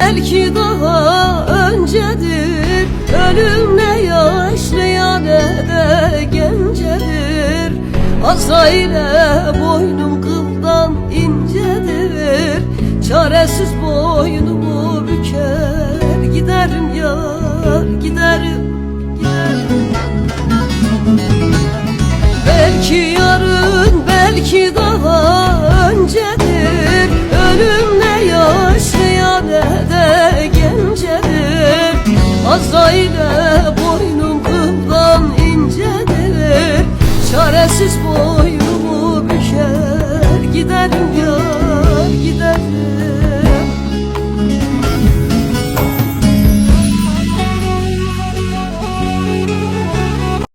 Belki daha öncedir. Ölüm ne yaşlıya ne de gencedir. Azrail'e boynum kıldan incedir. Çaresiz boynumu giderim.